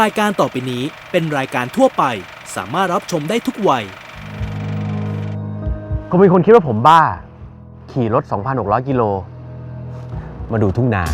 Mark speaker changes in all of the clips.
Speaker 1: รายการต่อไปนี้เป็นรายการทั่วไป สามารถรับชมได้ทุกวัย
Speaker 2: คงมีคนคิดว่าผมบ้า ขี่รถ 2,600 กิโล มาดูทุ่งนา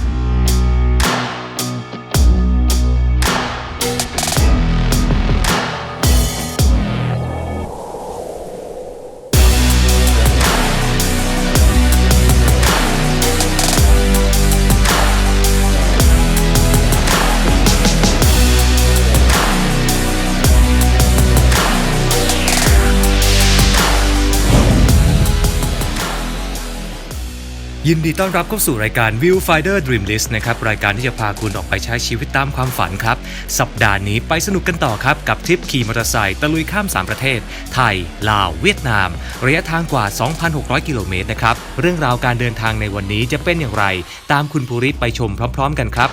Speaker 3: ยินดีต้อนรับเข้าสู่รายการ Viewfinder Dream List นะครับ รายการที่จะพาคุณออกไปใช้ชีวิตตามความฝันครับ สัปดาห์นี้ไปสนุกกันต่อครับ กับทริปขี่มอเตอร์ไซค์ตะลุยข้าม 3 ประเทศ ไทย ลาว เวียดนาม ระยะทางกว่า 2,600 กิโลเมตรนะครับ เรื่องราวการเดินทางในวันนี้จะเป็นอย่างไร ตามคุณภูริไปชมพร้อม ๆ กันครับ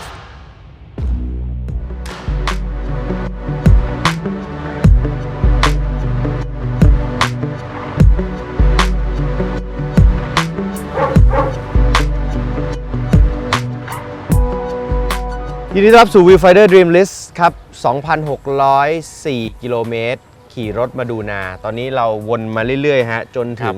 Speaker 2: ยินดีต้อนรับสู่ Viewfinder Dream List ครับ 2,604 กิโลเมตร ขี่รถมาดูนา ตอนนี้เราวนมาเรื่อยๆฮะจนถึง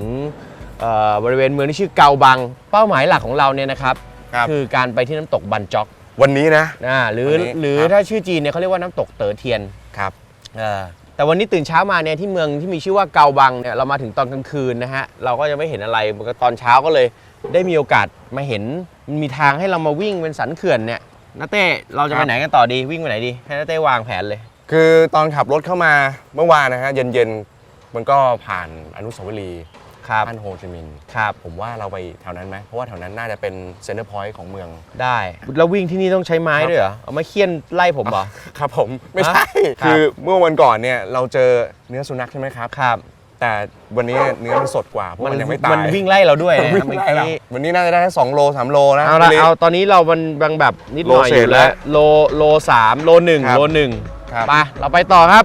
Speaker 2: เอ่อบริเวณเมืองที่ชื่อเกาบัง เป้าหมายหลักของเราเนี่ยนะครับ
Speaker 4: ครับ
Speaker 2: คือการไปที่น้ำตกบันจ็อก
Speaker 4: วันนี้นะ
Speaker 2: นะหรือ
Speaker 4: วันนี้
Speaker 2: หรือ
Speaker 4: ครับ
Speaker 2: ถ้าชื่อจีนเนี่ยเขาเรียกว่าน้ำตกเต๋อเทียน
Speaker 4: ครับ
Speaker 2: เออแต่วันนี้ตื่นเช้ามาเนี่ยที่เมืองที่มีชื่อว่าเกาบังเนี่ยเรามาถึงตอนกลางคืนนะฮะเราก็จะไม่เห็นอะไรตอนเช้าก็เลย ได้มีโอกาสมาเห็นมันมีทางให้เรามาวิ่งเป็นสันเขื่อนเนี่ย นาเต้เราจะไปไหนกันต่อดีวิ่งไปไหนดี ให้นาเต้วางแผนเลย
Speaker 4: คือตอนขับรถเข้ามาเมื่อวานนะฮะเย็นๆมันก็ผ่านอนุสาวรีย์
Speaker 2: ครับ
Speaker 4: ท่านโฮจิมินห์
Speaker 2: ครับ
Speaker 4: ผมว่าเราไปแถวนั้นไหมเพราะว่าแถวนั้นน่าจะเป็นเซ็นเตอร์พอยต์ของเมือง
Speaker 2: ได้แล้ววิ่งที่นี่ต้องใช้ไม้ด้วยเหรอเอามาเคี่ยนไล่ผมเหรอ
Speaker 4: ครับผมไม่ใช่
Speaker 2: ครับ
Speaker 4: คือเมื่อวันก่อนเนี่ยเราเจอเนื้อสุนัขใช่ไหมครับ
Speaker 2: ครับ
Speaker 4: แต่วันนี้เนื้อมันสดกว่าเพราะมันยังไม่ตาย
Speaker 2: มันวิ่งไล่เราด้วย
Speaker 4: มัน
Speaker 2: นะ
Speaker 4: วิ่ง
Speaker 2: เมื่อ
Speaker 4: ไล่เรา
Speaker 2: กี้
Speaker 4: วันนี้น่าจะได้ทั้งสองโลสามโลนะ
Speaker 2: เอาละ
Speaker 4: พี่
Speaker 2: เอาตอนนี้เรามันบางแบบนิดหน่อย
Speaker 4: โลเศ
Speaker 2: อ
Speaker 4: ษ
Speaker 2: ยู่แล้ว
Speaker 4: แล้ว
Speaker 2: โลโลสามโลหนึ่ง
Speaker 4: ครับ
Speaker 2: โลหนึ่ง
Speaker 4: ครับ
Speaker 2: ไปเราไปต่อครับ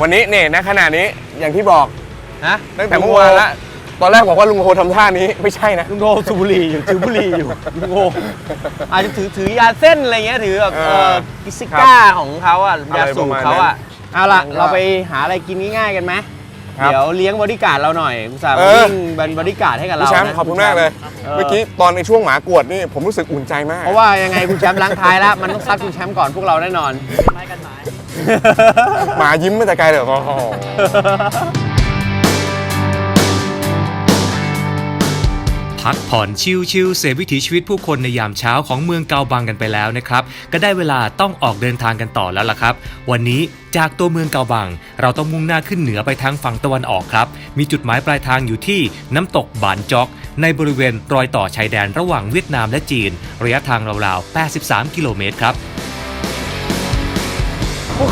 Speaker 4: วันนี้เนี่ยณขณะนี้อย่างที่บอก
Speaker 2: ฮะ
Speaker 4: ตั้งแต่เมื่อวานละตอนแรกบอกว่าลุงโฮทำท่านี้ไม่ใช่นะ
Speaker 2: ลุงโทสูบบุหรี่อยู่ถือบุหรี่อยู่ลุงโทอาจจะถือถือยาเส้นอะไรเงี้ยถือแบบ
Speaker 4: เอ
Speaker 2: เอ
Speaker 4: อ
Speaker 2: อกิซิก้าของเขาอะ
Speaker 4: อะไร
Speaker 2: ยาสูบ
Speaker 4: ประมาณ
Speaker 2: เขาอะ
Speaker 4: นั้น
Speaker 2: เอาล่ะ
Speaker 4: มันก็
Speaker 2: เราไปหาอะไรกินง่ายๆกันไหม
Speaker 4: ครับ
Speaker 2: เดี๋ยวเลี้ยงบริการดเราหน่อยอุตส่าห์
Speaker 4: เอ
Speaker 2: มา
Speaker 4: อ
Speaker 2: วิ่งเป็นบริการดให้กับเรา
Speaker 4: พี่แชมป์
Speaker 2: นะ
Speaker 4: ขอบคุณมากเลย
Speaker 2: เออ
Speaker 4: เมื่อกี้ตอนในช่วงหมากวดนี่ผมรู้สึกอุ่นใจมาก
Speaker 2: เพราะว่ายังไงคุณแชมป์ล้างท้ายแล้วมันต้องซัดคุณแชมป์ก่อนพวกเราแน่นอน
Speaker 4: หมายิ้มมาแต่ไกลเลยโอ้โห
Speaker 3: พักผ่อนชิลๆเสพวิถีชีวิตผู้คนในยามเช้าของเมืองเกาบังกันไปแล้วนะครับ ก็ได้เวลาต้องออกเดินทางกันต่อแล้วล่ะครับ วันนี้จากตัวเมืองเกาบัง เราต้องมุ่งหน้าขึ้นเหนือไปทางฝั่งตะวันออกครับ มีจุดหมายปลายทางอยู่ที่น้ำตกบานจอก ในบริเวณรอยต่อชายแดนระหว่างเวียดนามและจีน ระยะทางราวๆ 83 กิโลเมตรครับ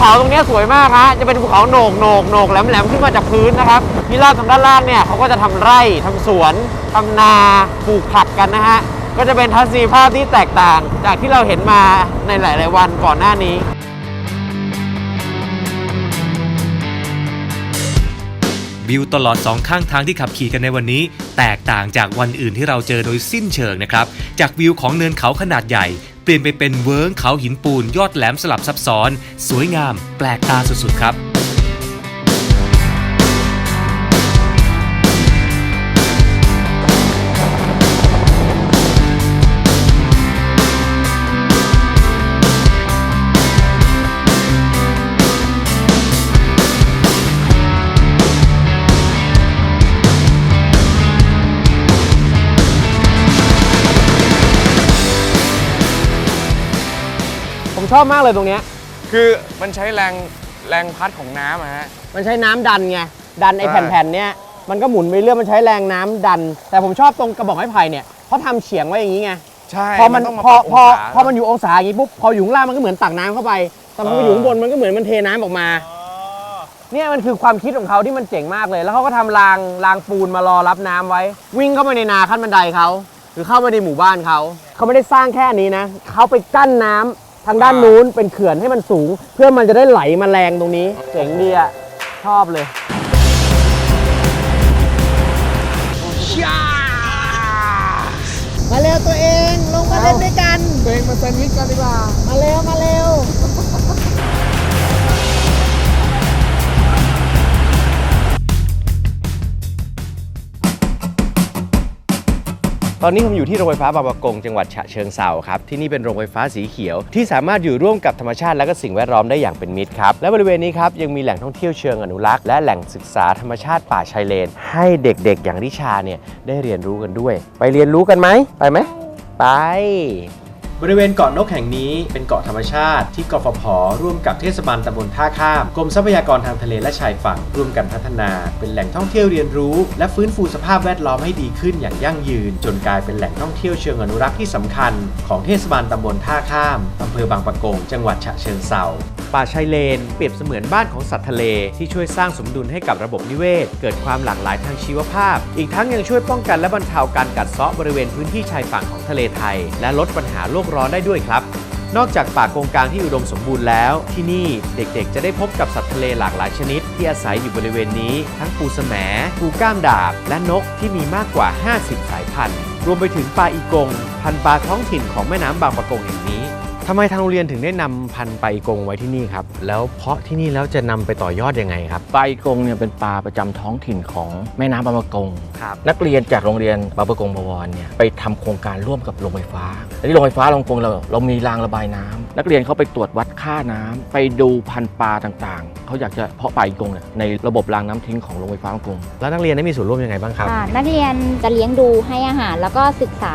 Speaker 2: เขาตรงนี้สวยมากฮะจะเป็นภูเขาโหนกโหนกโหนกแหลมแหลมขึ้นมาจากพื้นนะครับที่ลาดทางด้านล่างเนี่ยเขาก็จะทำไร่ทำสวนทำนาปลูกผักกันนะฮะก็จะเป็นทัศนียภาพที่แตกต่าง จากที่เราเห็นมาในหลาย ๆ วันก่อนหน้านี้
Speaker 3: วิวตลอดสองข้างทางที่ขับขี่กันในวันนี้ แตกต่างจากวันอื่นที่เราเจอโดยสิ้นเชิงนะครับ จากวิวของเนินเขาขนาดใหญ่ เปลี่ยนไปเป็นเวิ้งเขาหินปูนยอดแหลมสลับซับซ้อน สวยงาม แปลกตาสุดๆครับ
Speaker 2: ชอบมากเลยตรงเนี้ย
Speaker 4: คือมันใช้แรงแรงพัดของน้ำอะฮะ
Speaker 2: มันใช้น้ำดันไง ดันไอ้
Speaker 4: ใช่
Speaker 2: แผ่นๆเนี้ยมันก็หมุนไปเรื่อยมันใช้แรงน้ำดัน แต่ผมชอบตรงกระบอกไม้ไผ่เนี่ยเขาทำเฉียงไว้อย่างนี้ไง
Speaker 4: ใช่
Speaker 2: พอมัน
Speaker 4: ต้งา
Speaker 2: พอ
Speaker 4: ปรับ
Speaker 2: พอ
Speaker 4: องศา
Speaker 2: พอมันอยู่องศาอย่างนี้ปุ๊บพออยู่ข้างล่างมันก็เหมือนตักน้ำเข้าไปแต่พอ
Speaker 4: เออ
Speaker 2: อยู่ข้างบนมันก็เหมือนมันเทน้ำออกมาเนี่ยมันคือความคิดของเขาที่มันเจ๋งมากเลย แล้วเขาก็ทำรางรางปูนมารอรับน้ำไว้ วิ่งเข้าไปในนาขั้นบันไดเขาคือเข้ามาในหมู่บ้านเขาเขาไม่ได้สร้างแค่นี้นะเขาไปกั้นน้ำ ทางด้านนู้นเป็นเขื่อนให้มันสูง เพื่อมันจะได้ไหลมาแรงตรงนี้เจ๋งดีอะชอบเลย
Speaker 5: มาเร็วตัวเองลงมาเล่นด้วยกัน ตัวเองมาแซนด์วิชกันดีกว่า มาเร็วมาเร็ว
Speaker 2: ตอนนี้ผมอยู่ที่โรงไฟฟ้าบางประกงจังหวัดฉะเชิงเซาครับ ที่นี่เป็นโรงไฟฟ้าสีเขียว ที่สามารถอยู่ร่วมกับธรรมชาติและก็สิ่งแวดล้อมได้อย่างเป็นมิตรครับ และบริเวณนี้ครับยังมีแหล่งท่องเที่ยวเชิงอนุรักษ์และแหล่งศึกษาธรรมชาติป่าชายเลน ให้เด็กๆ อย่างริชาเนี่ยได้เรียนรู้กันด้วย ไปเรียนรู้กันไหมไปไหมไป บริเวณเกาะนกแห่งนี้เป็นเกาะธรรมชาติที่กฟผร่วมกับเทศบาลตำบลท่าข้ามกรมทรัพยากรทางทะเลและชายฝั่งร่วมกันพัฒนา เป็นแหล่งท่องเที่ยวเรียนรู้ และฟื้นฟูสภาพแวดล้อมให้ดีขึ้นอย่างยั่งยืน จนกลายเป็นแหล่งท่องเที่ยวเชิงอนุรักษ์ที่สำคัญ ของเทศบาลตำบลท่าข้ามอำเภอบางปะกง จังหวัดฉะเชิงเซา ป่าชายเลน เปรียบเสมือนบ้านของสัตว์ทะเล ที่ช่วยสร้างสมดุลให้กับระบบนิเวศ เกิดความหลากหลายทางชีวภาพ อีกทั้งยังช่วยป้องกันและบรรเทาการกัดเซาะบริเวณพื้นที่ชายฝั่งของทะเลไทย และลดปัญหาโลกร้อนได้ด้วยครับนอกจากป่าโกงกลางที่อุดมสมบูรณ์แล้ว ที่นี่เด็กๆ จะได้พบกับสัตว์ทะเลหลากหลายชนิด ที่อาศัยอยู่บริเวณนี้ ทั้งปูแสมปูก้ามดาบ และนกที่มีมากกว่า 50 สายพันธุ์ รวมไปถึงปลาอีกง พันปลาท้องถิ่นของแม่น้ำบางปะกงแห่งนี้ ทำไมทางโรงเรียนถึงได้นำพันธุ์ปลาอีกงไว้ที่นี่ครับ แล้วเพาะที่นี่แล้วจะนำไปต่อยอดยังไงครับ
Speaker 6: ปลาอีกงเนี่ยเป็นปลาประจำท้องถิ่นของแม่น้ำบางประกง
Speaker 2: ครับ
Speaker 6: นักเรียนจากโรงเรียนบางประกงบวรเนี่ยไปทำโครงการร่วมกับโรงไฟฟ้าและที่โรงไฟฟ้าโรงกงเราเรามีรางระบายน้ำนักเรียนเขาไปตรวจวัดค่าน้ำไปดูพันธุ์ปลาต่างๆเขาอยากจะเพาะปลาอีกงเนี่ยในระบบรางน้ำทิ้งของโรงไฟฟ้าบางประกง
Speaker 2: แล้วนักเรียนได้มีส่วนร่วมยังไงบ้างครับ
Speaker 7: อ่านักเรียนจะเลี้ยงดูให้อาหารแล้วก็ศึกษา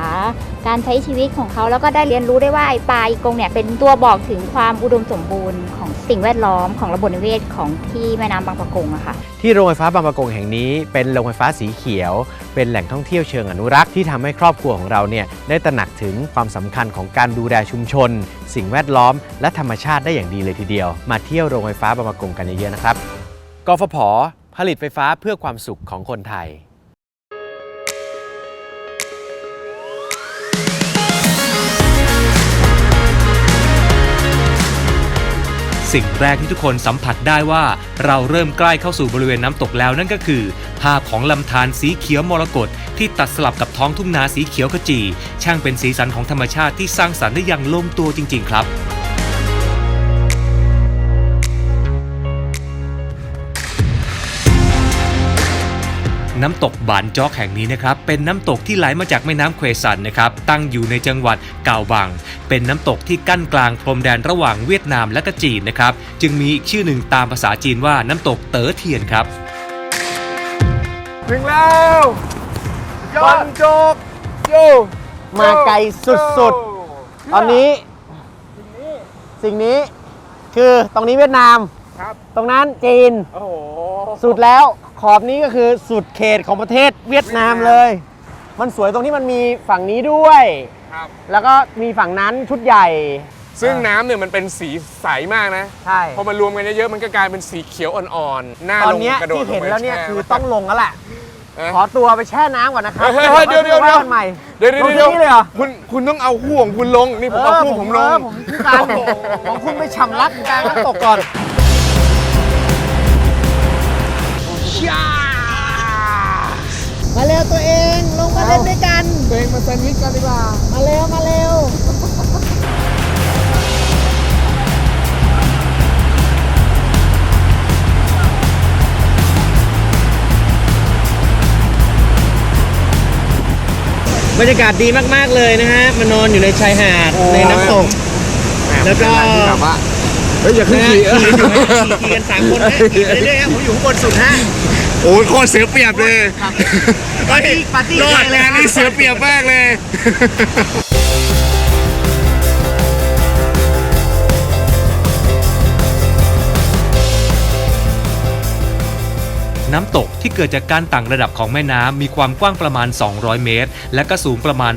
Speaker 7: การใช้ชีวิตของเขาแล้วก็ได้เรียนรู้ได้ว่าไอปลาอีกงเนี่ยเป็นตัวบอกถึงความอุดมสมบูรณ์ของสิ่งแวดล้อมของระบบนิเวศของที่แม่น้ำบางปะกงอะค่ะ
Speaker 2: ที่โรงไฟฟ้าบางปะกงแห่งนี้เป็นโรงไฟฟ้าสีเขียว เป็นแหล่งท่องเที่ยวเชิงอนุรักษ์ที่ทำให้ครอบครัวของเราเนี่ยได้ตระหนักถึงความสำคัญของการดูแลชุมชน สิ่งแวดล้อม และธรรมชาติได้อย่างดีเลยทีเดียว มาเที่ยวโรงไฟฟ้าบางปะกงกันเยอะๆนะครับกฟผผลิตไฟฟ้าเพื่อความสุขของคนไทย
Speaker 3: สิ่งแรกที่ทุกคนสัมผัสได้ว่า เราเริ่มใกล้เข้าสู่บริเวณน้ำตกแล้วนั่นก็คือ ภาพของลำธารสีเขียวมรกตที่ตัดสลับกับท้องทุ่งนาสีเขียวขจี ช่างเป็นสีสันของธรรมชาติที่สร้างสรรค์ได้อย่างลงตัวจริง ๆ ครับ น้ำตกบานจอกแห่งนี้นะครับเป็นน้ำตกที่ไหลมาจากแม่น้ำเควซันนะครับตั้งอยู่ในจังหวัดกาวบัง เป็นน้ำตกที่กั้นกลางพรมแดนระหว่างเวียดนามและก็จีนนะครับจึงมีอีกชื่อหนึ่งตามภาษาจีนว่าน้ำตกเต๋อเทียนครับ
Speaker 4: ถึงแล้วบันโจกโย
Speaker 2: มาไกลสุดๆ ตอนนี้ สิ่งนี้คือตรงนี้เวียดนาม
Speaker 4: ครับ
Speaker 2: ตรงนั้นจีน
Speaker 4: โอ้โห
Speaker 2: สุดแล้ว ขอบนี้ก็คือสุดเขตของประเทศเวียดนามเลย มันสวยตรงที่มันมีฝั่งนี้ด้วย
Speaker 4: ครับ
Speaker 2: แล้วก็มีฝั่งนั้นชุดใหญ่
Speaker 4: ซึ่งน้ำเนี่ยมันเป็นสีใสมากนะ
Speaker 2: ใช่
Speaker 4: พอมารวมกันเยอะๆมันก็กลายเป็นสีเขียวอ่อนๆ หน้า
Speaker 2: ตอน
Speaker 4: ลง
Speaker 2: เนี้ย
Speaker 4: กระโดด
Speaker 2: ที่เห็น
Speaker 4: งไป
Speaker 2: แล้วเนี่ย
Speaker 4: ช่
Speaker 2: คือต้องลงแล้วแหละ
Speaker 4: เอ๊ะ
Speaker 2: ขอตัวไปแช่น้ำก่อนนะครับ
Speaker 4: เฮ้ยเฮ้ยเดี๋ยวเดี๋ยวเดี๋ยวา
Speaker 2: กันใหม่
Speaker 4: เดี๋ยวเดี๋ยว
Speaker 2: ลง
Speaker 4: เดี๋ยว
Speaker 2: ที่นี่เลยเหรอ
Speaker 4: คุณคุณต้องเอาคู่ของคุณลง นี่ผมเอาคู่ผมลง
Speaker 2: เออผมพิการของคุณไปฉ่ำรักกลางน้ำตกก่อน
Speaker 5: มาเร็วตัวเองลงมาเล่นด้วยกัน ตัวเองมาแซนด์วิชกันดีกว่า มาเร็วมาเร็ว
Speaker 2: บรรยากาศดีมาก ๆ เลยนะฮะมานอนอยู่ในชายหาดในน้ำตก แล้วก็
Speaker 4: แบบว่าเฮ้ยอย่าขึ้น
Speaker 2: นะ
Speaker 4: ขี่
Speaker 2: ฮะขี่อยู่ขี่กันสามคนนะขี่ไปเรื่อยๆครับผมอยู่ข้างบนสุดฮะ
Speaker 4: โอ้ยโคตรเสียเปรียบเลย
Speaker 2: ปาร์ตี้ปาร์ตี้
Speaker 4: รอด
Speaker 2: เลย
Speaker 4: แรงนี่เสียเปรียบมากเลย
Speaker 3: น้ำตกที่เกิดจากการต่างระดับของแม่น้ำมีความกว้างประมาณ 200 เมตร และก็สูงประมาณ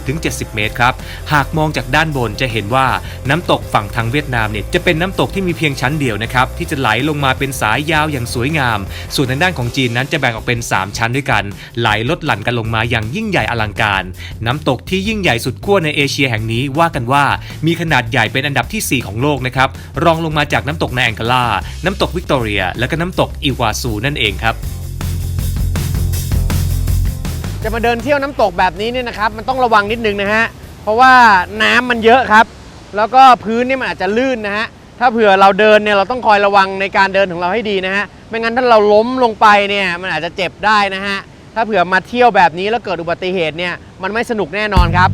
Speaker 3: 30-70 เมตรครับ หากมองจากด้านบนจะเห็นว่าน้ำตกฝั่งทางเวียดนามเนี่ยจะเป็นน้ำตกที่มีเพียงชั้นเดียวนะครับที่จะไหลลงมาเป็นสายยาวอย่างสวยงาม ส่วนทางด้านของจีนนั้นจะแบ่งออกเป็น 3 ชั้นด้วยกัน ไหลลดหลั่นกันลงมาอย่างยิ่งใหญ่อลังการ น้ำตกที่ยิ่งใหญ่สุดขั้วในเอเชียแห่งนี้ว่ากันว่ามีขนาดใหญ่เป็นอันดับที่ 4 ของโลกนะครับรองลงมาจากน้ำตกในแองกาลาน้ำตกวิกตอเรีย และก็น้ำตกอีวาซูนั่นเองครับ
Speaker 2: จะมาเดินเที่ยวน้ำตกแบบนี้เนี่ยนะครับ มันต้องระวังนิดนึงนะฮะ เพราะว่าน้ำมันเยอะครับ แล้วก็พื้นเนี่ยมันอาจจะลื่นนะฮะ ถ้าเผื่อเราเดินเนี่ยเราต้องคอยระวังในการเดินของเราให้ดีนะฮะ ไม่งั้นถ้าเราล้มลงไปเนี่ยมันอาจจะเจ็บได้นะฮะ ถ้าเผื่อมาเที่ยวแบบนี้แล้วเกิดอุบัติเหตุเนี่ยมันไม่สนุกแน่นอนครับ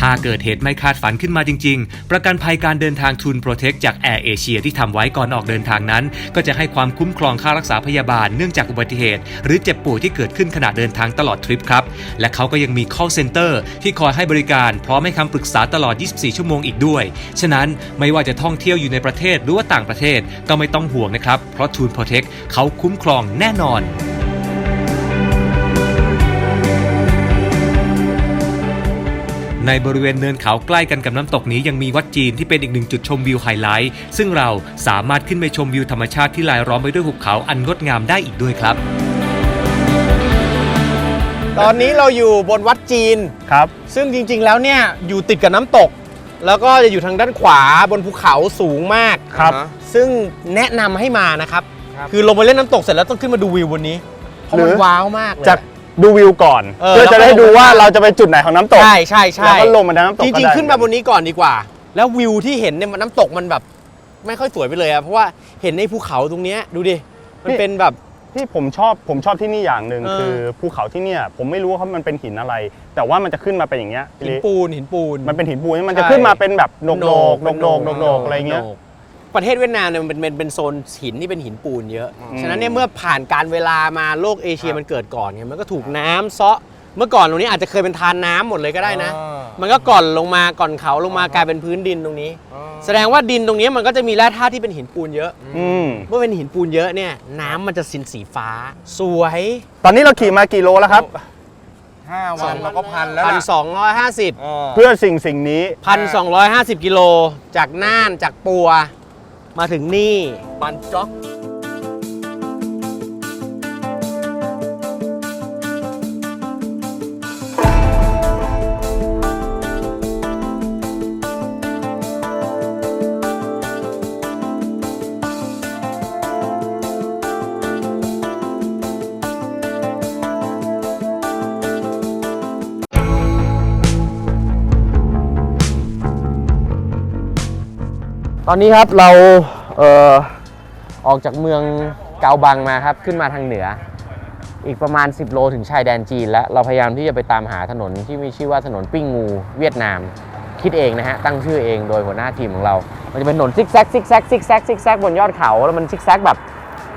Speaker 3: ถ้าเกิดเหตุไม่คาดฝันขึ้นมาจริง ๆ ประกันภัยการเดินทางทุนโปรเทคจากแอร์เอเชียที่ทำไว้ก่อนออกเดินทางนั้น ก็จะให้ความคุ้มครองค่ารักษาพยาบาลเนื่องจากอุบัติเหตุ หรือเจ็บป่วยที่เกิดขึ้นขณะเดินทางตลอดทริปครับ และเขาก็ยังมี call center ที่คอยให้บริการ พร้อมให้คำปรึกษาตลอด 24 ชั่วโมงอีกด้วย ฉะนั้นไม่ว่าจะท่องเที่ยวอยู่ในประเทศหรือว่าต่างประเทศก็ไม่ต้องห่วงนะครับ เพราะทูนโปรเทคเขาคุ้มครองแน่นอน ในบริเวณเนินเขาใกล้กันกับน้ำตกนี้ยังมีวัดจีนที่เป็นอีกหนึ่งจุดชมวิวไฮไลท์ ซึ่งเราสามารถขึ้นไปชมวิวธรรมชาติที่รายล้อมไปด้วยหุบเขาอันงดงามได้อีกด้วยครับ
Speaker 2: ตอนนี้เราอยู่บนวัดจีน
Speaker 4: ครับ
Speaker 2: ซึ่งจริง ๆ แล้วเนี่ยอยู่ติดกับน้ำตก แล้วก็จะอยู่ทางด้านขวาบนภูเขาสูงมาก
Speaker 4: ครับ
Speaker 2: ซึ่งแนะนำให้มานะครับ
Speaker 4: ครับ
Speaker 2: คือลงไปเล่นน้ำตกเสร็จแล้วต้องขึ้นมาดูวิวบนนี้เพราะมัน
Speaker 8: หรือ
Speaker 2: ว้าวมากเลย
Speaker 8: จะ ดูวิวก่อน
Speaker 2: เออ
Speaker 8: เพื่อจะได้
Speaker 2: แล้วก็
Speaker 8: ดูว่า
Speaker 2: ลงมา
Speaker 8: เราจะไปจุดไหนของน้ำตก
Speaker 2: ใช่ใช่ใช่
Speaker 8: แล้วก็ลงมาน้ำตก
Speaker 2: จ
Speaker 8: ก็
Speaker 2: ริง
Speaker 8: ได้
Speaker 2: ๆขึ้นมาบนนี้ก่อนดีกว่า แล้ววิวที่เห็นเนี่ยมันน้ำตกมันแบบ ไม่ค่อยสวยไปเลยอะเพราะว่าเห็นในภูเขาตรงเนี้ยดูดิมันเป็นแบบ
Speaker 8: ที่ผมชอบผมชอบที่นี่อย่างหนึ่ง
Speaker 2: เออ
Speaker 8: คือภูเขาที่เนี่ย ผมไม่รู้ว่ามันเป็นหินอะไร แต่ว่ามันจะขึ้นมาเป็นอย่างเงี้ย
Speaker 2: หินปูนหินปูน
Speaker 8: มันเป็นหินปูนมันจะ
Speaker 2: ใช่
Speaker 8: ขึ้นมาเป็นแบบโหนก
Speaker 2: โห
Speaker 8: โห
Speaker 2: น
Speaker 8: น
Speaker 2: ก
Speaker 8: กโหนกโหนกโหนกโหนกอะไรเงี้ย
Speaker 2: โหนก ประเทศเวียดนามเนี่ยมันเป็นเป็นเป็นโซนหินที่เป็นหินปูนเยอะ
Speaker 8: อืม
Speaker 2: ฉะนั้นเนี่ยเมื่อผ่านการเวลามาโลกเอเชียมันเกิดก่อนไงมันก็ถูกน้ำเซาะเมื่อก่อนตรงนี้อาจจะเคยเป็นทานน้ำหมดเลยก็ได้นะมันก็ก่อนลงมาก่อนเขาลงมากลายเป็นพื้นดินตรงนี้ แสดงว่าดินตรงนี้มันก็จะมีแร่ธาตุที่เป็นหินปูนเยอะ
Speaker 8: อืม
Speaker 2: เมื่อเป็นหินปูนเยอะเนี่ยน้ำมันจะสินสีฟ้า สวย
Speaker 8: ตอนนี้เราขี่มากี่โลแล้วครับ
Speaker 4: ห้าวันเราก็พันแล้ว
Speaker 2: พัน
Speaker 4: นะ
Speaker 2: สองร้อยห้าสิบ
Speaker 4: เออ
Speaker 8: เพื่อสิ่งสิ่งนี้
Speaker 2: พันสองร้อยห้าสิบกิโลจากน่านจากปัว มาถึงนี่
Speaker 4: ปันจ๊อก
Speaker 2: ตอนนี้ครับเราเออออกจากเมืองเกาบังมาครับ ขึ้นมาทางเหนือ อีกประมาณ 10 โลถึงชายแดนจีน แล้วเราพยายามที่จะไปตามหาถนนที่มีชื่อว่าถนนปิ้งงูเวียดนาม คิดเองนะฮะ ตั้งชื่อเองโดยหัวหน้าทีมของเรา มันจะเป็นถนนซิกแซกซิกแซกซิกแซกซิกแซกบนยอดเขา แล้วมันซิกแซกแบบ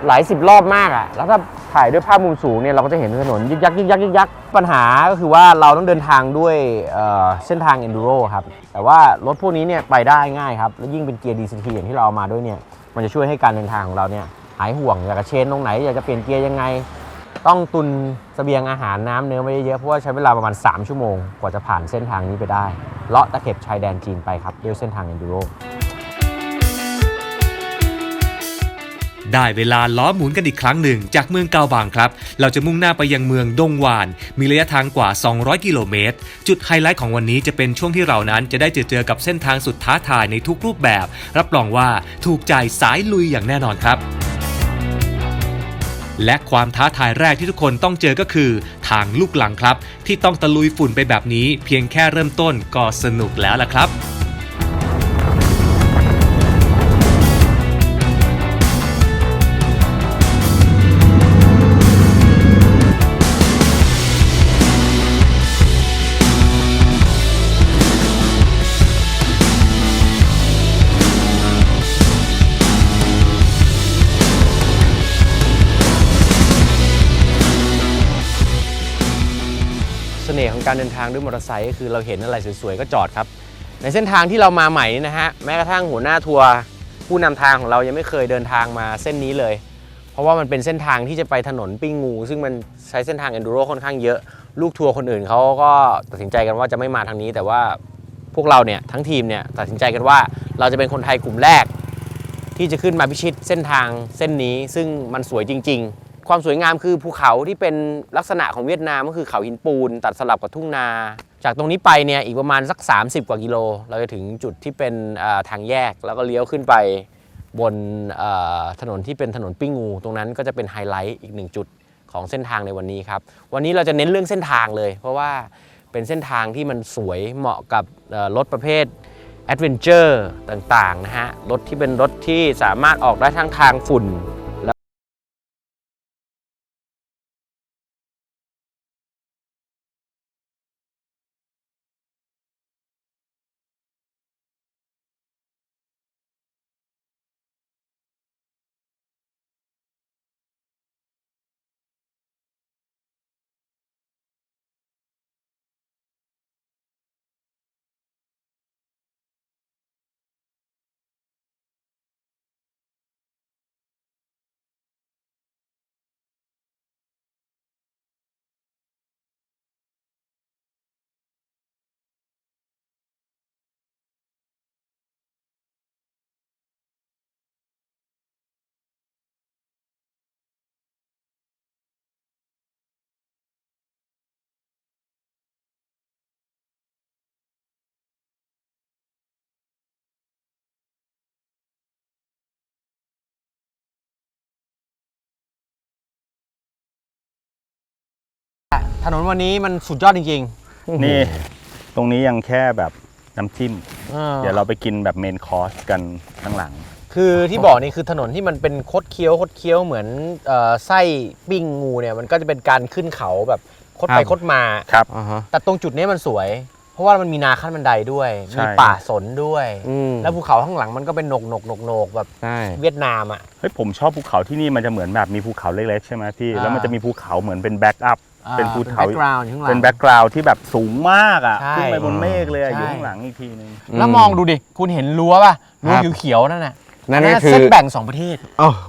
Speaker 2: หลายสิบรอบมากอะ่ะ แล้วถ้าถ่ายด้วยภาพมุมสูงเนี่ยเราก็จะเห็นถนนยึกยักยึกยักยึกยักปัญหาก็คือว่าเราต้องเดินทางด้วยเเส้นทาง enduro ครับ แต่ว่ารถพวกนี้เนี่ยไปได้ง่ายครับ แล้วยิ่งเป็นเกียร์ DCT อย่างที่เราเอามาด้วยเนี่ย มันจะช่วยให้การเดินทางของเราเนี่ยหายห่วงอยากจะเชนตรงไหนอยากจะเปลี่ยนเกียร์ยังไง ต้องตุนเสบียงอาหารน้ำเนื้อไว้เยอะๆเพราะว่าใช้เวลาประมาณ 3 ชั่วโมง กว่าจะผ่านเส้นทางนี้ไปได้เลาะตะเข็บชายแดนจีนไปครับด้วยเส้นทาง enduro
Speaker 3: ได้เวลาล้อหมุนกันอีกครั้งหนึ่ง จากเมืองเกาบางครับ เราจะมุ่งหน้าไปยังเมืองดงหวาน มีระยะทางกว่า 200 กิโลเมตร จุดไฮไลท์ของวันนี้จะเป็นช่วงที่เรานั้นจะได้เจอเจอกับเส้นทางสุดท้าทายในทุกรูปแบบ รับรองว่าถูกใจสายลุยอย่างแน่นอนครับและความท้าทายแรกที่ทุกคนต้องเจอก็คือ ทางลูกหลังครับ ที่ต้องตะลุยฝุ่นไปแบบนี้ เพียงแค่เริ่มต้นก็สนุกแล้วล่ะครับ
Speaker 2: การเดินทางด้วยมอเตอร์ไซค์ก็คือเราเห็นอะไรสวยๆก็จอดครับ ในเส้นทางที่เรามาใหม่นี่นะฮะแม้กระทั่งหัวหน้าทัวร์ผู้นำทางของเรายังไม่เคยเดินทางมาเส้นนี้เลย เพราะว่ามันเป็นเส้นทางที่จะไปถนนปิ้งงู ซึ่งมันใช้เส้นทาง enduro ค่อนข้างเยอะ ลูกทัวร์คนอื่นเขาก็ตัดสินใจกันว่าจะไม่มาทางนี้ แต่ว่าพวกเราเนี่ยทั้งทีมเนี่ยตัดสินใจกันว่าเราจะเป็นคนไทยกลุ่มแรก ที่จะขึ้นมาพิชิตเส้นทางเส้นนี้ซึ่งมันสวยจริง ๆ ความสวยงามคือภูเขาที่เป็นลักษณะของเวียดนามก็คือเขาหินปูน ตัดสลับกับทุ่งนา จากตรงนี้ไปเนี่ยอีกประมาณสัก 30 กว่ากิโล เราจะถึงจุดที่เป็นทางแยกแล้วก็เลี้ยวขึ้นไปบนถนนที่เป็นถนนปิ้งงู ตรงนั้นก็จะเป็นไฮไลท์อีกหนึ่งจุดของเส้นทางในวันนี้ครับ วันนี้เราจะเน้นเรื่องเส้นทางเลย เพราะว่าเป็นเส้นทางที่มันสวยเหมาะกับรถประเภทแอดเวนเจอร์ต่างๆนะฮะรถที่เป็นรถที่สามารถออกได้ทั้งทางฝุ่น ถนนวันนี้มันสุดยอดจริง
Speaker 8: นี่ ตรงนี้ยังแค่แบบน้ำจิ้ม
Speaker 2: ๆ
Speaker 8: เดี๋ยวเราไปกินแบบเมนคอร์สกันข้างหลัง
Speaker 2: คือที่บอกนี่คือถนนที่มันเป็นคดเคี้ยวคดเคี้ยวเหมือนเอ่อไส้ปิ้งงูเนี่ยมันก็จะเป็นการขึ้นเขาแบบคดไป
Speaker 8: ครับ
Speaker 2: คดมา
Speaker 8: ครับ
Speaker 2: แต่ตรงจุดนี้มันสวย เพราะว่ามันมีนาขั้นบันไดด้วย
Speaker 8: ใช่
Speaker 2: มีป่าสนด้วย อืม แล้วภูเขาข้างหลังมันก็เป็นหนกหนกหนกหนกแบบใช่ เวียดนามอะ
Speaker 8: เฮ้ยผมชอบภูเขาที่นี่มันจะเหมือนแบบมีภูเขาเล็กๆใช่ไหมพี่
Speaker 2: อ่า
Speaker 8: แล้วมันจะมีภูเขาเหมือนเป็นแบ็กอัพ เป็นภูเขา
Speaker 2: แบ็กกราวด์ข้างหลัง
Speaker 8: เป็นแบ็กกราวด์ที่แบบสูงมากอะ
Speaker 2: ใช่
Speaker 8: ขึ้นไปบนเมฆเลยอะ
Speaker 2: ใช่
Speaker 8: อยู่ข้างหลังอีกทีนึง
Speaker 2: แล้วมองดูดิ คุณเห็นรั้วป่ะรั้ว
Speaker 4: ครับ
Speaker 2: เขียวๆนั่นน่ะ
Speaker 4: นั่น
Speaker 2: อั
Speaker 4: ก็คือ
Speaker 2: เส้นแบ่งสองประเทศ
Speaker 4: โอ้โห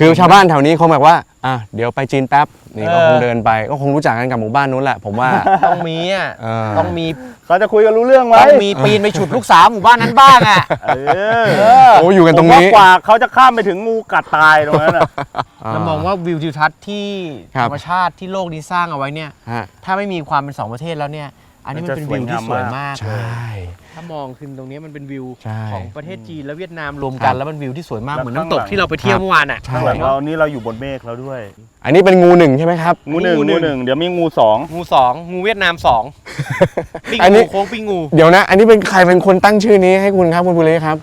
Speaker 4: คือชาวบ้านแถวนี้เขาแบบว่าอะเดี๋ยวไปจีนแป๊บนี่ก็
Speaker 2: เออ
Speaker 4: คงเดินไปก็คงรู้จักกันกับหมู่บ้านนู้นแหละ ผมว่า
Speaker 2: ต้องมีอะ
Speaker 4: เออ
Speaker 2: ต้องมี
Speaker 8: เขาจะคุยกันรู้เรื่องไหม
Speaker 2: ต้องมีปีนไปฉุดลูกสาวหมู่บ้านนั้นบ้างอะ
Speaker 8: เออ
Speaker 2: เออ
Speaker 4: โอ้อยู่กันตรง
Speaker 8: ผม
Speaker 4: นี้
Speaker 8: ว่ากว่าเขาจะข้ามไปถึงงูกัดตายตรงนั้นอะ
Speaker 2: เรามองว่าวิวทิวทัศน์ที่
Speaker 4: ครั
Speaker 2: ธ
Speaker 4: บ
Speaker 2: รรมชาติที่โลกนี้สร้างเอาไว้เนี่ย
Speaker 4: ฮะ
Speaker 2: ถ้าไม่มีความเป็นสองประเทศแล้วเนี่ย อันนี้มันเป็นวิวที่สวยมาก
Speaker 4: ใช
Speaker 2: เลย่ ถ้ามองขึ้นตรงนี้มันเป็นวิว
Speaker 4: ใช่
Speaker 2: ของประเทศจีนและเวียดนามรวม
Speaker 4: ครั
Speaker 2: กัน
Speaker 4: บ
Speaker 2: แล้วมันวิวที่สวยมาก
Speaker 8: แล้ว
Speaker 2: เหมือน
Speaker 8: ข้าง
Speaker 2: น้ำตก
Speaker 8: หลัง
Speaker 2: ที่เราไปเที่ยวเมื่อวานอะ
Speaker 4: ใช่
Speaker 8: ข้างหลังเรานี่เราอยู่บนเมฆแล้วด้วย
Speaker 4: อันนี้เป็นงูหนึ่งใช่ไหมครับ
Speaker 8: งูหนึ่ง
Speaker 2: งูหนึ่
Speaker 8: งู
Speaker 2: ง
Speaker 8: หนึ่งเดี๋ยวมีงูสอง
Speaker 2: งูสองงูเวียดนามสองปิ้ง
Speaker 4: อันนี้
Speaker 2: งูโค้งปิ้งงู
Speaker 4: เดี๋ยวนะ อันนี้เป็นใครเป็นคนตั้งชื่อนี้ให้คุณครับคุณบุรีครับ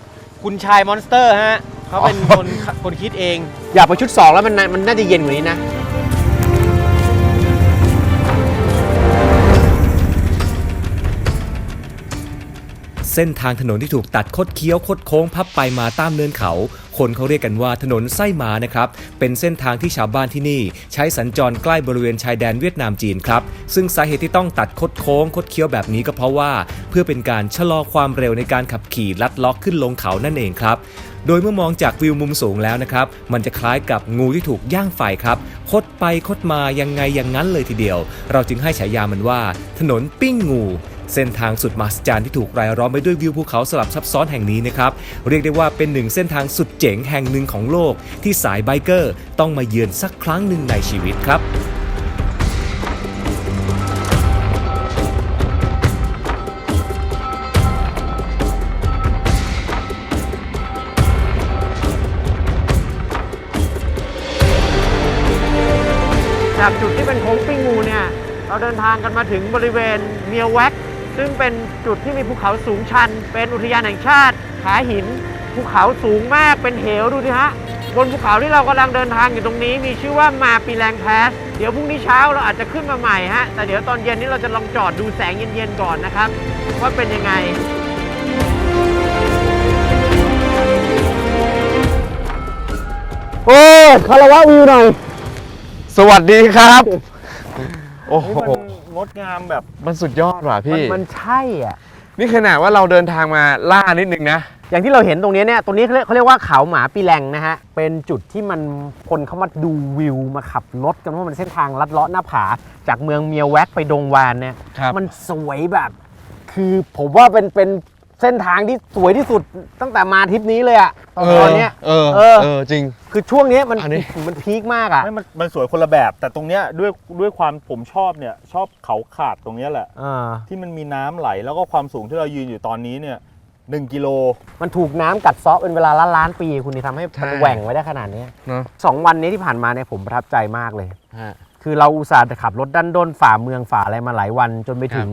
Speaker 2: คุณชายมอนสเตอร์ฮะเขาเป็นคนคนคิดเอง อยากไปชุด2แล้วมันน่ามันน่าจะเย็นกว่านี้นะ
Speaker 3: เส้นทางถนนที่ถูกตัดคดเคี้ยวคดโค้งพับไปมาตามเนินเขา คนเขาเรียกกันว่าถนนไส้หมานะครับ เป็นเส้นทางที่ชาวบ้านที่นี่ ใช้สัญจรใกล้บริเวณชายแดนเวียดนามจีนครับ ซึ่งสาเหตุที่ต้องตัดคดโค้งคดเคี้ยวแบบนี้ก็เพราะว่า เพื่อเป็นการชะลอความเร็วในการขับขี่ลัดล็อกขึ้นลงเขานั่นเองครับโดยเมื่อมองจากวิวมุมสูงแล้วนะครับ มันจะคล้ายกับงูที่ถูกย่างไฟครับ คดไปคดมายังไงอย่างนั้นเลยทีเดียว เราจึงให้ฉายามันว่า ถนนปิ้งงู เส้นทางสุดมหัศจรรย์ที่ถูกรายล้อมไปด้วยวิวภูเขาสลับซับซ้อนแห่งนี้นะครับ เรียกได้ว่าเป็นหนึ่งเส้นทางสุดเจ๋งแห่งหนึ่งของโลก ที่สายไบเกอร์ต้องมาเยือนสักครั้งหนึ่งในชีวิตครับ
Speaker 2: จากจุดที่เป็นโค้งปิ้งงูเนี่ย เราเดินทางกันมาถึงบริเวณเมียแว็ก ซึ่งเป็นจุดที่มีภูเขาสูงชัน เป็นอุทยานแห่งชาติผาหิน ภูเขาสูงมากเป็นเหวดูดิฮะบนภูเขาที่เรากำลังเดินทางอยู่ตรงนี้ มีชื่อว่ามาปีแรงแพสเดี๋ยวพรุ่งนี้เช้าเราอาจจะขึ้นมาใหม่ฮะแต่เดี๋ยวตอนเย็นนี้เราจะลองจอดดูแสงเย็นๆก่อนนะครับว่าเป็นยังไง
Speaker 4: โอ้คารวะวิวหน่อย สวัสดีครับ โอ้โห
Speaker 8: มัน งดงามแบบ
Speaker 4: มันสุดยอดว่ะ
Speaker 2: มัน
Speaker 4: พี่
Speaker 2: มันใช่อะ
Speaker 4: นี่ขนาดว่าเราเดินทางมาล่านิดนึงนะ
Speaker 2: อย่างที่เราเห็นตรงนี้เนี่ย ตรงนี้เขาเรียกเขาเรียกว่าเขาหมาปีแรงนะฮะ เป็นจุดที่มันคนเข้ามาดูวิวมาขับรถกันเพราะมันเส้นทางลัดเลาะหน้าผา จากเมืองเมียวแวกไปดงวานเนี่ย
Speaker 4: ครับ
Speaker 2: มันสวยแบบ คือผมว่าเป็นเป็น เส้นทางที่สวยที่สุดตั้งแต่มาทริปนี้เลยอะตอนเนี้ย
Speaker 4: เออ
Speaker 2: เออ
Speaker 4: เออจริง
Speaker 2: คือช่วงเนี้ยมัน
Speaker 4: อันนี้
Speaker 2: มันพีคมากอะ
Speaker 8: ไม่มันมันสวยคนละแบบ แต่ตรงเนี้ยด้วยด้วยความผมชอบเนี่ย ชอบเขาขาดตรงเนี้ยแหละ
Speaker 2: อ่า
Speaker 8: ที่มันมีน้ำไหลแล้วก็ความสูงที่เรายืนอยู่ตอนนี้เนี่ยหนึ่งกิโล
Speaker 2: มันถูกน้ำกัดเซาะเป็นเวลาล้านล้านปี คุณนี่ทำให้
Speaker 4: ใช่
Speaker 2: มันแหว่งไว้ได้ขนาดนี้
Speaker 4: เนอะ
Speaker 2: สองวันนี้ที่ผ่านมาเนี่ยผมประทับใจมากเลย
Speaker 4: ฮะ
Speaker 2: คือเราอุตส่าห์จะขับรถด้านด้นฝ่าเมืองฝ่าอะไรมาหลายวัน จนไปถึง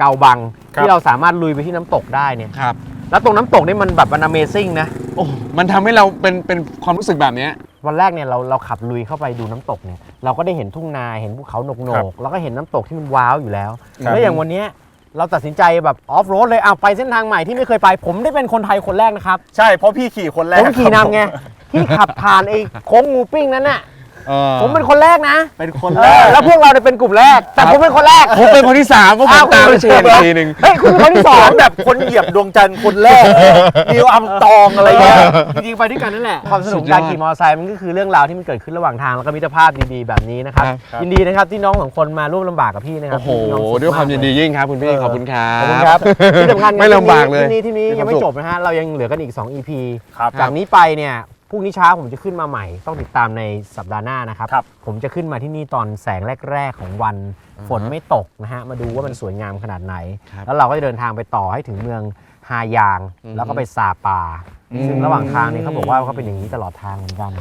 Speaker 2: เกาบัง
Speaker 8: ครับ
Speaker 2: ที่เราสามารถลุยไปที่น้ำตกได้เนี่ย
Speaker 4: ครับ
Speaker 2: แล้วตรงน้ำตกนี่มันแบบมัน Amazing นะ
Speaker 4: โอ้ มันทำให้เราเป็นเป็นความรู้สึกแบบเนี้ย
Speaker 2: วันแรกเนี่ยเราเราขับลุยเข้าไปดูน้ำตกเนี่ยเราก็ได้เห็นทุ่งนาเห็นภูเขาโหนก
Speaker 4: ครั
Speaker 2: ๆ
Speaker 4: บ
Speaker 2: แล้วก็เห็นน้ำตกที่มันว้าวอยู่แล้ว
Speaker 4: ครับ
Speaker 2: แล้วอย่างวันเนี้ยเราตัดสินใจแบบออฟโรดเลยเอาไปเส้นทางใหม่ที่ไม่เคยไป ผมได้เป็นคนไทยคนแรกนะครับ
Speaker 8: ใช่เพราะพี่ขี่คนแร
Speaker 2: ผ
Speaker 8: ก
Speaker 2: มขี่
Speaker 8: ครับ
Speaker 2: นำไงที่ขับผ่านไอ้โค้งงูปิ้งนั้นน่ะ
Speaker 4: เออ
Speaker 2: ผมเป็นคนแรกนะ
Speaker 8: เป็นคน
Speaker 2: เอ
Speaker 8: แร
Speaker 2: อก แล้วพวกเราเนี่ยเป็นกลุ่มแรก แต่ผมเป็นคนแรก
Speaker 4: ผมเป็นคนที่สามเพราะผม
Speaker 2: อ้าว
Speaker 4: ตาม
Speaker 2: คุณ
Speaker 4: เชนอีกทีหนึ่ง
Speaker 2: เฮ้ยคุณเป็นคนที่ส
Speaker 8: ส
Speaker 2: อ
Speaker 8: องงแบบคนเหยียบดวงจันทร์คนแรกนิวอัมตองอะไรเงี้ย
Speaker 2: จริงๆไปด้วยกันนั่นแหละ ความสนุก
Speaker 4: สุดยอด
Speaker 2: การขี่มอเตอร์ไซค์มันก็คือเรื่องราวที่มันเกิดขึ้นระหว่างทางแล้วก็มิตรภาพดีๆแบบนี้นะครับ
Speaker 4: ครับ
Speaker 2: ยินดีนะครับที่น้องสองคนมาร่วมลำบากกับพี่นะครั
Speaker 4: โอ้โห
Speaker 2: พี่น้องสุข
Speaker 4: ด้วยความยินดี
Speaker 2: กเล
Speaker 4: ยิ่งครับ คุณพี่ ขอบคุณครับ
Speaker 2: ขอบคุณครับที่สำคัญ
Speaker 4: ไม่ลำบากเลย
Speaker 2: ที่นี้ที่นี้
Speaker 4: มีความ
Speaker 2: ยังไม่
Speaker 4: สุข
Speaker 2: จบนะฮะเรายังเหลือกันอีก 2 EP
Speaker 8: ครับ
Speaker 2: จากนี้ไปเนี่ย พรุ่งนี้เช้าผมจะขึ้นมาใหม่ ต้องติดตามในสัปดาห์หน้านะครับ
Speaker 8: ครับ
Speaker 2: ผมจะขึ้นมาที่นี่ตอนแสงแรก ๆ ของวันฝนไม่ตกนะฮะมาดูว่ามันสวยงามขนาดไหน
Speaker 4: ครับ
Speaker 2: แล้วเราก็จะเดินทางไปต่อให้ถึงเมืองฮายาง
Speaker 4: อืม
Speaker 2: แล้วก็ไปซาปา
Speaker 4: อืม
Speaker 2: ซึ่งระหว่างทางนี้เขาบอกว่าเขาเป็นอย่างนี้ตลอดทางเหมือนกัน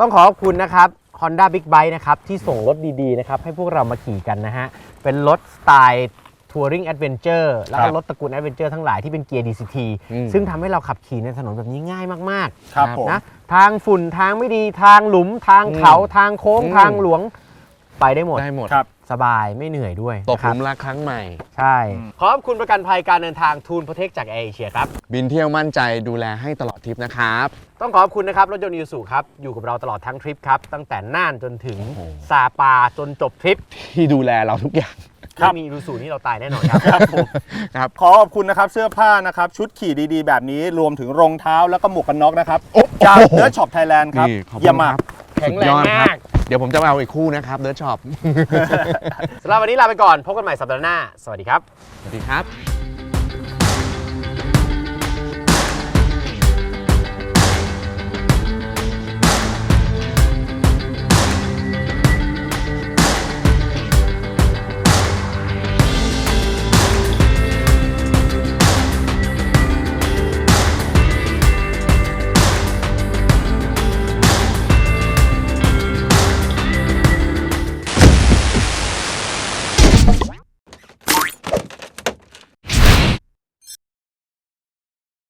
Speaker 2: ต้องขอขอบคุณนะครับ Honda Big Bike นะครับ ที่ส่งรถดี ๆ นะครับ ให้พวกเรามาขี่กันนะฮะ เป็นรถสไตล์ ทัวริงแอดเวนเจอร์แล้วก็รถตระกูลแอดเวนเจอร์ทั้งหลายที่เป็นเกียร์ DCT
Speaker 4: อืม
Speaker 2: ซึ่งทำให้เราขับขี่ในถนนแบบนี้ง่ายมาก
Speaker 8: ครับผม
Speaker 2: ๆนะทางฝุ่นทางไม่ดีทางหลุม ทางเขาทางโค้ง
Speaker 4: อืม
Speaker 2: ทางหลวงไปได้หมด
Speaker 4: ได้หมด
Speaker 8: ครับ
Speaker 2: สบายไม่เหนื่อยด้วย
Speaker 4: ตก
Speaker 2: นะ
Speaker 4: ห
Speaker 2: ครั
Speaker 4: ลุ
Speaker 2: บ
Speaker 4: มรักครั้งใหม่
Speaker 2: ใช่ขอบคุณประกันภัยการเดินทางทูนโปรเทคจากแอร์เอเชียครับ
Speaker 4: บินเที่ยวมั่นใจดูแลให้ตลอดทริปนะครับ
Speaker 2: ต้องขอบคุณนะครับ รถยนต์ยูสุครับ อยู่กับเราตลอดทั้งทริปครับ ตั้งแต่น่านจนถึง
Speaker 4: โอ้โห
Speaker 2: ซาปาจนจบทริป
Speaker 4: ที่ดูแลเราทุกอย่าง
Speaker 2: ไม่มียูสุนี่เราตายแน่นอนครับ
Speaker 8: ครับผม
Speaker 4: ครับ
Speaker 8: ขอขอบคุณนะครับเสื้อผ้านะครับชุดขี่ดีๆ แบบนี้รวมถึงรองเท้าแล้วก็หมวกกันน็อกนะครับจากเนื้อช็อปไทยแลนด์ครับ
Speaker 4: นี่ขอบคุณ
Speaker 8: เยี่ยมมาก
Speaker 4: ครับ
Speaker 2: แข็งแรง
Speaker 4: สุดยอดค
Speaker 2: มา
Speaker 4: บ
Speaker 2: ก
Speaker 4: เดี๋ยวผมจะมาเอาอีกคู่นะครับเดิร์ช็อป
Speaker 2: สำหรับวันนี้ลาไปก่อน พบกันใหม่สัปดาห์หน้า สวัสดีครับ
Speaker 4: สวัสดีครับ